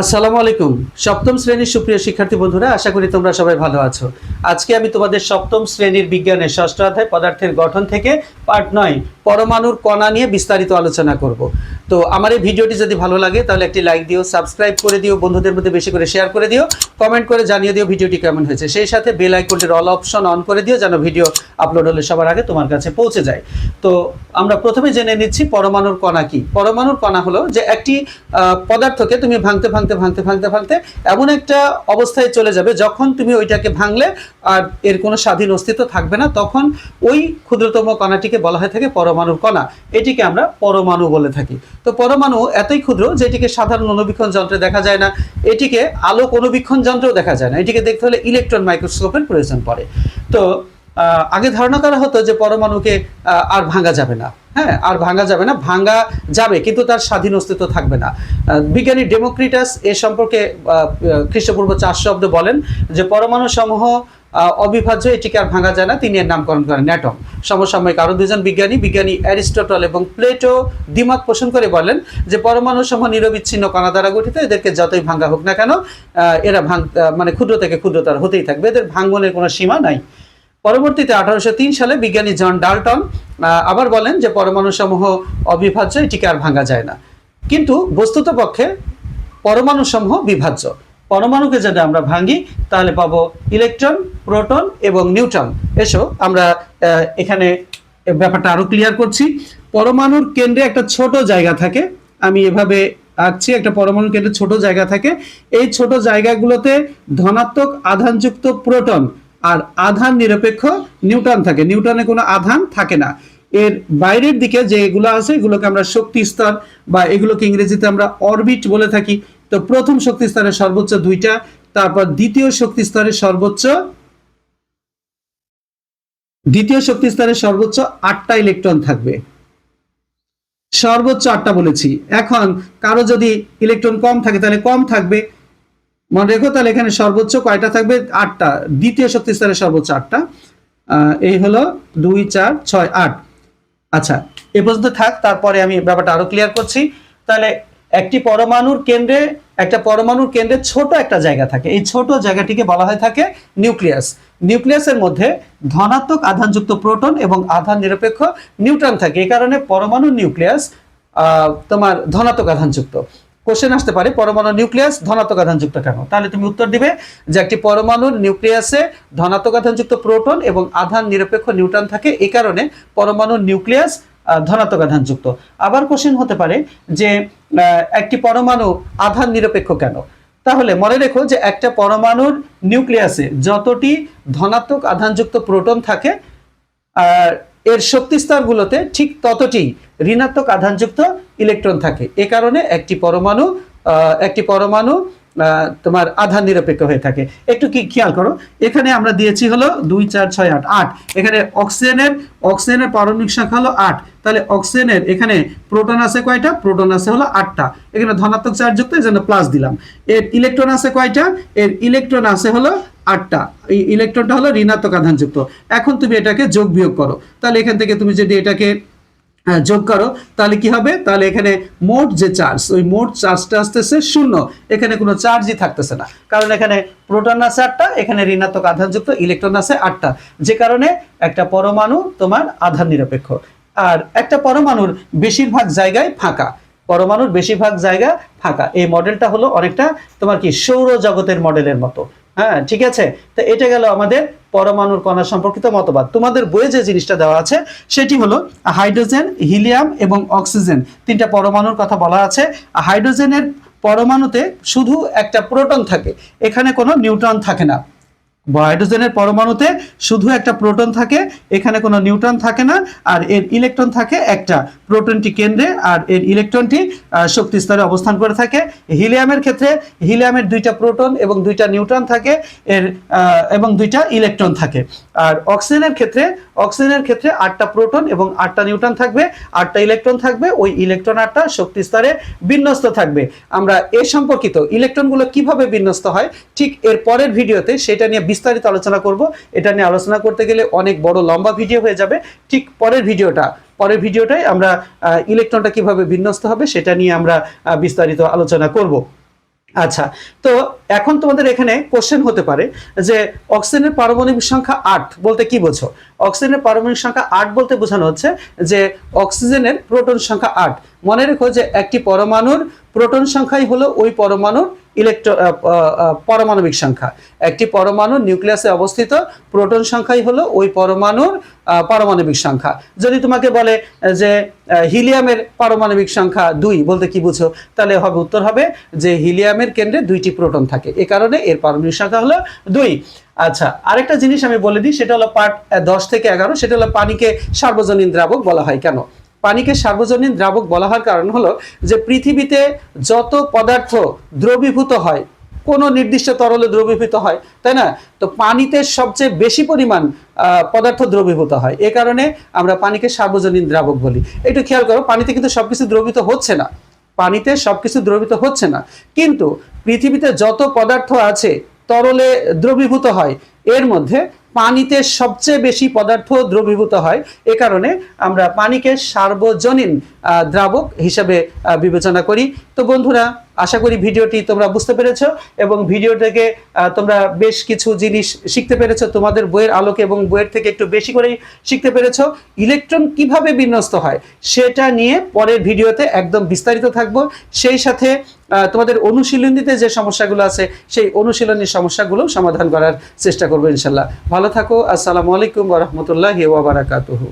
আসসালামু আলাইকুম। সপ্তম শ্রেণির সুপ্রিয় শিক্ষার্থী বন্ধুরা, আশা করি তোমরা সবাই ভালো আছো। আজকে আমি তোমাদের সপ্তম শ্রেণির বিজ্ঞানের ষষ্ঠ অধ্যায় পদার্থের গঠন থেকে পার্ট নয় পরমাণুর কণা নিয়ে বিস্তারিত আলোচনা করব। তো আমার এই ভিডিওটি যদি ভালো লাগে, তাহলে একটি লাইক দিও সাবস্ক্রাইব করে দিও, বন্ধুদের মধ্যে বেশি করে শেয়ার করে দিও কমেন্ট করে জানিয়ে দিও ভিডিওটি কেমন হয়েছে। সেই সাথে বেল আইকনটির অল অপশন অন করে দিও, যেন ভিডিও আপলোড হলে সবার আগে তোমার কাছে পৌঁছে যায়। তো আমরা প্রথমে জেনে নিচ্ছি পরমাণুর কণা কি। পরমাণুর কণা হলো যে একটি পদার্থকে তুমি ভাঙতে ভাঙতে ভাঙতে ভাঙতে ভাঙতে এমন একটা অবস্থায় চলে যাবে, যখন তুমি ওইটাকে ভাঙলে আর এর কোনো স্বাধীন অস্তিত্ব থাকবে না, তখন ওই ক্ষুদ্রতম কণাটিকে বলা হয়ে থাকে পরমাণুর কণা, এটিকে আমরা পরমাণু বলে থাকি। তো পরমাণু এতই ক্ষুদ্র যে এটিকে সাধারণ অনুবীক্ষণ যন্ত্রে দেখা যায় না, এটিকে আলোক অনুবীক্ষণ যন্ত্রেও দেখা যায় না। এটিকে দেখতে হলে ইলেকট্রন মাইক্রোস্কোপের প্রয়োজন পড়ে। তো আগে ধারণা করা হতো যে পরমাণুকে আর ভাঙা যাবে না। হ্যাঁ আর ভাঙা যাবে না, ভাঙা যাবে, কিন্তু তার স্বাধীন অস্তিত্ব থাকবে না। বিজ্ঞানী ডেমোক্রিটাস এ সম্পর্কে খ্রিস্টপূর্ব চারশো অব্দে বলেন যে পরমাণু সমূহ অবিভাজ্য এটিকে আর ভাঙা যায় না? তিনি এর নামকরণ করেন ন্যাটম সমসাময়িক আরও দুজন বিজ্ঞানী বিজ্ঞানী অ্যারিস্টটল এবং প্লেটো দ্বিমত পোষণ করে বলেন যে পরমাণু সমূহ নিরবিচ্ছিন্ন কণা দ্বারা গঠিত, এদেরকে যতই ভাঙা হোক না কেন এরা ভাঙ মানে ক্ষুদ্র থেকে ক্ষুদ্রতর হতেই থাকবে। এদের ভাঙ্গনের কোনো সীমা নাই। পরবর্তীতে আঠারোশো তিন সালে বিজ্ঞানী জন ডাল্টন আবার বলেন যে পরমাণু সমূহ অবিভাজ্য এটিকে আর ভাঙা যায় না। কিন্তু বস্তুত পক্ষে পরমাণু সমূহ বিভাজ্য। পরমাণুকে যদি আমরা ভাঙি, তাহলে পাবো ইলেকট্রন, প্রোটন এবং নিউট্রন। এসো, আমরা এখানে ব্যাপারটা আরও ক্লিয়ার করছি। পরমাণুর কেন্দ্রে একটা ছোট জায়গা থাকে। আমি এভাবে আঁকছি, একটা পরমাণুর কেন্দ্রে ছোট জায়গা থাকে। এই ছোট জায়গাগুলোতে ধনাত্মক আধানযুক্ত প্রোটন আর আধান নিরপেক্ষ নিউট্রন থাকে। নিউট্রনে কোনো আধান থাকে না। এর বাইরের দিকে যে এগুলো আছে, এগুলোকে আমরা শক্তি স্তর বা এগুলোকে ইংরেজিতে আমরা অরবিট বলে থাকি। তো প্রথম শক্তি স্তরের সর্বোচ্চ দুইটা, তারপর দ্বিতীয় শক্তি স্তরের সর্বোচ্চ দ্বিতীয় শক্তি স্তরের সর্বোচ্চ আটটা ইলেকট্রন থাকবে। সর্বোচ্চ আটটা বলেছি। এখন কারও যদি ইলেকট্রন কম থাকে তাহলে কম থাকবে। মনে রেখো তাহলে এখানে সর্বোচ্চ কয়টা থাকবে? আটটা। দ্বিতীয় শক্তি স্তরের সর্বোচ্চ আটটা। এই হলো দুই, চার, ছয়, আট। আচ্ছা এ পর্যন্ত থাক, তারপরে আমি ব্যাপারটা আরও ক্লিয়ার করছি। তাহলে একটি পরমাণুর কেন্দ্রে, একটা পরমাণুর কেন্দ্রে ছোট একটা জায়গা থাকে। এই ছোট জায়গাটিকে বলা হয়ে থাকে নিউক্লিয়াস। নিউক্লিয়াসের মধ্যে ধনাত্মক আধানযুক্ত প্রোটন এবং আধান নিরপেক্ষ নিউট্রন থাকে। এই কারণে পরমাণু নিউক্লিয়াস তোমার ধনাত্মক আধানযুক্ত। কোশ্চেন আসতে পারে, পরমাণু নিউক্লিয়াস ধনাত্মক আধানযুক্ত কেন? তাহলে তুমি উত্তর দিবে যে একটি পরমাণুর নিউক্লিয়াসে ধনাত্মক আধানযুক্ত প্রোটন এবং আধান নিরপেক্ষ নিউট্রন থাকে। এই কারণে পরমাণুর নিউক্লিয়াস ধনাত্মক আধানযুক্ত আবার কোশ্চেন হতে পারে যে একটি পরমাণু আধান নিরপেক্ষ কেন? তাহলে মনে রেখো যে একটা পরমাণুর নিউক্লিয়াসে যতটি ধনাত্মক আধানযুক্ত প্রোটন থাকে, আর এর শক্তি স্তরগুলোতে ঠিক ততটি ঋণাত্মক আধানযুক্ত ইলেকট্রন থাকে। এ কারণে একটি পরমাণু একটি পরমাণু তোমার আধান নিরপেক্ষ হয়ে থাকে। একটু কি খেয়াল করো, এখানে আমরা দিয়েছি হলো দুই, চার, ছয়, আট আট। এখানে অক্সিজেনের অক্সিজেনের পারমাণবিক সংখ্যা হলো আট। তাহলে অক্সিজেনের এখানে প্রোটন আছে কয়টা? প্রোটন আছে হলো আটটা। এখানে ধনাত্মক চার্জ যুক্ত, এই জন্য প্লাস দিলাম। এর ইলেকট্রন আছে কয়টা? এর ইলেকট্রন আছে হলো আটটা। এই ইলেকট্রনটা হলো ঋণাত্মক আধানযুক্ত এখন তুমি এটাকে যোগ বিয়োগ করো। তাহলে এখান থেকে তুমি যদি এটাকে যোগ করো। তাহলে কি হবে? তাহলে এখানে মোট যে চার্জ ওই মোট চার্জটা আসতেছে শূন্য। এখানে কোনো চার্জই থাকতেছে না। কারণ এখানে প্রোটন আছে আটটা, এখানে ঋণাত্মক আধানযুক্ত ইলেকট্রন আছে আটটা। যে কারণে একটা পরমাণু তোমার আধান নিরপেক্ষ। আর একটা পরমাণুর বেশিরভাগ জায়গায় ফাঁকা। পরমাণুর বেশিরভাগ জায়গা ফাঁকা। এই মডেলটা হলো অনেকটা তোমার কি সৌরজগতের মডেলের মতো। হ্যাঁ ঠিক আছে? তো এটা গেল আমাদের পরমাণুর কণা সম্পর্কিত মতবাদ। তোমাদের বইয়ে যে জিনিসটা দেওয়া আছে, সেটি হলো হাইড্রোজেন, হিলিয়াম এবং অক্সিজেন। তিনটা পরমাণুর কথা বলা আছে। হাইড্রোজেনের পরমাণুতে শুধু একটা প্রোটন থাকে, এখানে কোনো নিউট্রন থাকে না। হাইড্রোজেনের পরমাণুতে শুধু একটা প্রোটন থাকে, এখানে কোনো নিউট্রন থাকে না, আর এর ইলেকট্রন থাকে একটা। প্রোটনটি কেন্দ্রে, আর এর ইলেকট্রনটি শক্তি স্তরে অবস্থান করে থাকে। হিলিয়ামের ক্ষেত্রে হিলিয়ামের দুইটা প্রোটন এবং দুইটা নিউট্রন থাকে, এর এবং দুইটা ইলেকট্রন থাকে। আর অক্সিজেনের ক্ষেত্রে অক্সিজেনের ক্ষেত্রে আটটা প্রোটন এবং আটটা নিউট্রন থাকবে, আটটা ইলেকট্রন থাকবে, ওই ইলেকট্রন আটটা শক্তি স্তরে বিন্যস্ত থাকবে। আমরা এ সম্পর্কিত ইলেকট্রনগুলো কীভাবে বিন্যস্ত হয়, ঠিক এর পরের ভিডিওতে সেটা নিয়ে বিস্তারিত আলোচনা করব। এটা নিয়ে আলোচনা করতে গেলে অনেক বড় লম্বা ভিডিও হয়ে যাবে। ঠিক পরের ভিডিওটা, পরের ভিডিওটাই আমরা ইলেকট্রনটা কীভাবে বিন্যস্ত হবে সেটা নিয়ে আমরা বিস্তারিত আলোচনা করব। আচ্ছা তো এখন তোমাদের এখানে কোশ্চেন হতে পারে যে অক্সিজেনের পারমাণবিক সংখ্যা আট বলতে কি বোঝো? অক্সিজেনের পারমাণবিক সংখ্যা আট বলতে বোঝানো হচ্ছে যে অক্সিজেনের প্রোটন সংখ্যা আট। মনে রেখো যে একটি পরমাণুর প্রোটন সংখ্যাই হলো ওই পরমাণুর ইলেকট্রো পারমাণবিক সংখ্যা। একটি পরমাণু নিউক্লিয়াসে অবস্থিত, প্রোটন সংখ্যাই হলো ওই পরমাণুর পারমাণবিক সংখ্যা। যদি তোমাকে বলে যে হিলিয়ামের পারমাণবিক সংখ্যা দুই, বলতে কি বুঝো? তাহলে হবে উত্তর হবে যে, হিলিয়ামের কেন্দ্রে দুইটি প্রোটন থাকে। এ কারণে এর পারমাণবিক সংখ্যা হলো দুই। আচ্ছা আরেকটা জিনিস আমি বলে দিই, সেটা হলো পার্ট দশ থেকে এগারো, সেটা হলো পানিকে সার্বজনীন দ্রাবক বলা হয়। কেন? পানিকে সার্বজনীন দ্রাবক বলা হওয়ার কারণ হলো যে পৃথিবীতে যত পদার্থ দ্রবীভূত হয়, কোনো নির্দিষ্ট তরলে দ্রবীভূত হয়, তাই না? তো পানিতে সবচেয়ে বেশি পরিমাণ পদার্থ দ্রবীভূত হয়। এ কারণে আমরা পানিকে সার্বজনীন দ্রাবক বলি। একটু খেয়াল করো, পানিতে কিন্তু সব কিছু দ্রবীভূত হচ্ছে না। পানিতে সব কিছু দ্রবীভূত হচ্ছে না। কিন্তু পৃথিবীতে যত পদার্থ আছে, তরলে দ্রবীভূত হয়, এর মধ্যে পানিতে সবচেয়ে বেশি পদার্থ দ্রবীভূত হয়। এ কারণে আমরা পানিকে সার্বজনীন দ্রাবক হিসেবে বিবেচনা করি। তো বন্ধুরা, আশা করি ভিডিওটি তোমরা বুঝতে পেরেছ এবং ভিডিও থেকে তোমরা বেশ কিছু জিনিস শিখতে পেরেছ, তোমাদের বইয়ের আলোকে এবং বইয়ের থেকে একটু বেশি করেই শিখতে পেরেছ। ইলেকট্রন কীভাবে বিন্যস্ত হয় সেটা নিয়ে পরের ভিডিওতে একদম বিস্তারিত থাকব। সেই সাথে তোমাদের অনুশীলনীতে যে সমস্যাগুলো আছে, সেই অনুশীলনী সমস্যাগুলো সমাধান করার চেষ্টা করব ইনশাল্লাহ। ভালো থাকো, আসসালামু আলাইকুম রহমতুল্লাহ ওয়াবারাকাতুহু